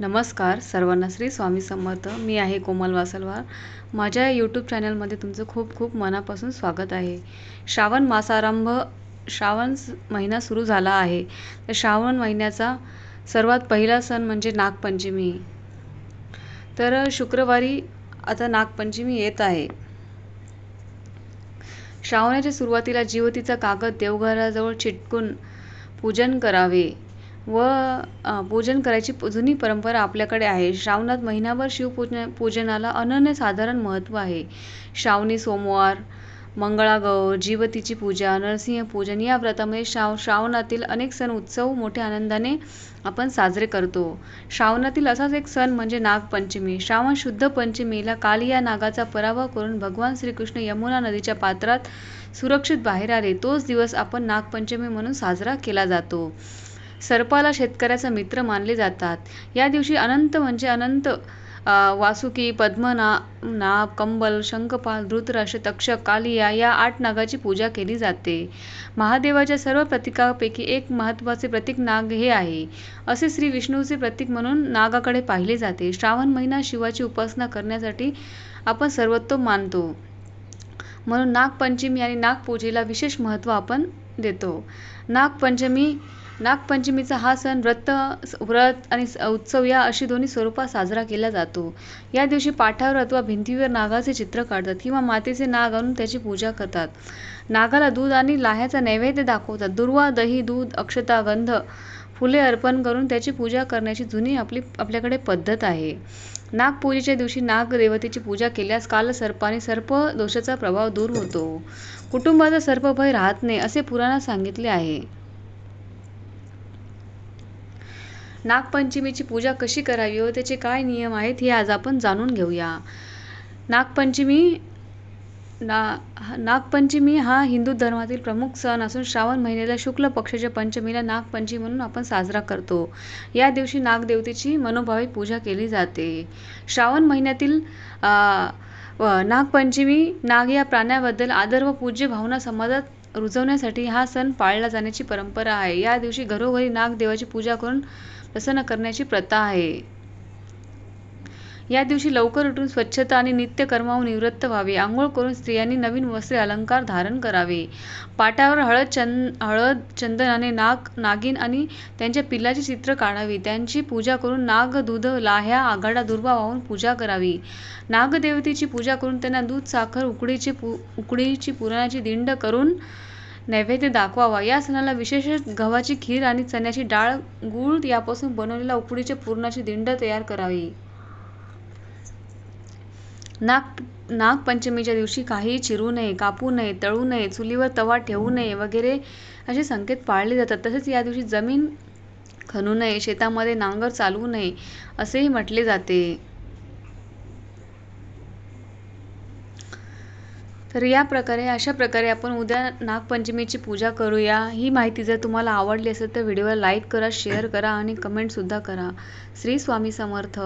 नमस्कार सर्वांना श्री स्वामी समर्थ. मी आहे कोमल वासलवार. माझ्या यूट्यूब चॅनलमध्ये तुमचं खूप खूप मनापासून स्वागत आहे. श्रावण मासारंभ श्रावण महिना सुरू झाला आहे. तर श्रावण महिन्याचा सर्वात पहिला सण म्हणजे नागपंचमी. तर शुक्रवारी आता नागपंचमी येत आहे. श्रावणाच्या सुरुवातीला जीवतीचा कागद देवघराजवळ चिटकून पूजन करावे. व पूजन करायची जुनी परंपरा आपल्याकडे आहे. श्रावणात महिनाभर शिवपूजन पूजनाला अनन्यसाधारण महत्त्व आहे. श्रावणी सोमवार मंगळागौर जीवतीची पूजा नरसिंह पूजन या व्रतामध्ये श्राव श्रावणातील अनेक सण उत्सव मोठ्या आनंदाने आपण साजरे करतो. श्रावणातील असाच एक सण म्हणजे नागपंचमी. श्रावण शुद्ध पंचमीला काली या नागाचा पराभव करून भगवान श्रीकृष्ण यमुना नदीच्या पात्रात सुरक्षित बाहेर आले. तोच दिवस आपण नागपंचमी म्हणून साजरा केला जातो. सर्पाला शेतकऱ्याचा मित्र मानले जातात. या दिवशी अनंत म्हणजे अनंत वासुकी पद्मना नाग कंबल शंखपाल धृतराष्ट्र तक्षक कालिया या आठ नागाची पूजा केली जाते. महादेवाच्या सर्व प्रतीकापैकी एक महत्त्वाचे प्रतीक नाग हे आहे. असे श्री विष्णूचे प्रतीक म्हणून नागाकडे पाहिले जाते. श्रावण महिना शिवाची उपासना करण्यासाठी आपण सर्वोत्तम मानतो. म्हणून नागपंचमी आणि नागपूजेला विशेष महत्त्व आपण देतो. नागपंचमी नागपंचमीचा हा सण व्रत व्रत आणि स- उत्सव या अशी दोन्ही स्वरूपात साजरा केला जातो. या दिवशी पाठावर अथवा भिंतीवर नागाचे चित्र काढतात किंवा मातेचे नाग आणून त्याची पूजा करतात. नागाला दूध आणि लाह्याचा नैवेद्य दाखवतात. दुर्वा दही दूध अक्षता गंध फुले अर्पण करून त्याची पूजा करण्याची जुनी आपली आपल्याकडे पद्धत आहे. नागपूजेच्या दिवशी नागदेवतेची पूजा केल्यास कालसर्पाने सर्प दोषाचा प्रभाव दूर होतो. कुटुंबाचा सर्पभय राहत नाही असे पुराणात सांगितले आहे. नागपंचमीची पूजा कशी करावी व त्याचे काय नियम आहेत हे आज आपण जाणून घेऊया. नागपंचमी ना नागपंचमी हा हिंदू धर्मातील प्रमुख सण असून श्रावण महिन्याला शुक्ल पक्षाच्या पंचमीला नागपंचमी म्हणून आपण साजरा करतो. या दिवशी नागदेवतेची मनोभावी पूजा केली जाते. श्रावण महिन्यातील नागपंचमी नाग या प्राण्याबद्दल आदर व पूज्य भावना समाजात रुजवण्यासाठी हा सण पाळला जाण्याची परंपरा आहे. या दिवशी घरोघरी नागदेवाची पूजा करून प्रसन्न करण्याची प्रथा आहे. या दिवशी लवकर उठून स्वच्छता आणि नित्यकर्माहून निवृत्त व्हावे. आंघोळ करून स्त्रियांनी नवीन वस्त्रे अलंकार धारण करावे. पाटावर हळद चंद हळद चंदनाने नाग नागिन आणि त्यांच्या पिल्लाची चित्र काढावी. त्यांची पूजा करून नाग दूध लाह्या आघाडा दुर्वा वाहून पूजा करावी. नागदेवतेची पूजा करून त्यांना दूध साखर उकडीचे पु उकडीची पुरणाची दिंड करून नैवेद्य दाखवावा. या सणाला विशेष गव्हाची खीर आणि चण्याची डाळ गूळ यापासून बनवलेल्या उकडीच्या पुरणाची दिंड तयार करावी. नाग नागपंचमीच्या दिवशी काही चिरू नये कापू नये तळू नये चुलीवर तवा ठेवू नये वगैरे असे संकेत पाळले जातात. तसेच या दिवशी जमीन खणू नये शेतामध्ये नांगर चालवू नये असेही म्हटले जाते. तर या प्रकारे अशा प्रकारे आपण उद्या नागपंचमीची पूजा करूया. ही माहिती जर तुम्हाला आवडली असेल तर व्हिडिओला लाईक करा शेअर करा आणि कमेंटसुद्धा करा. श्री स्वामी समर्थ.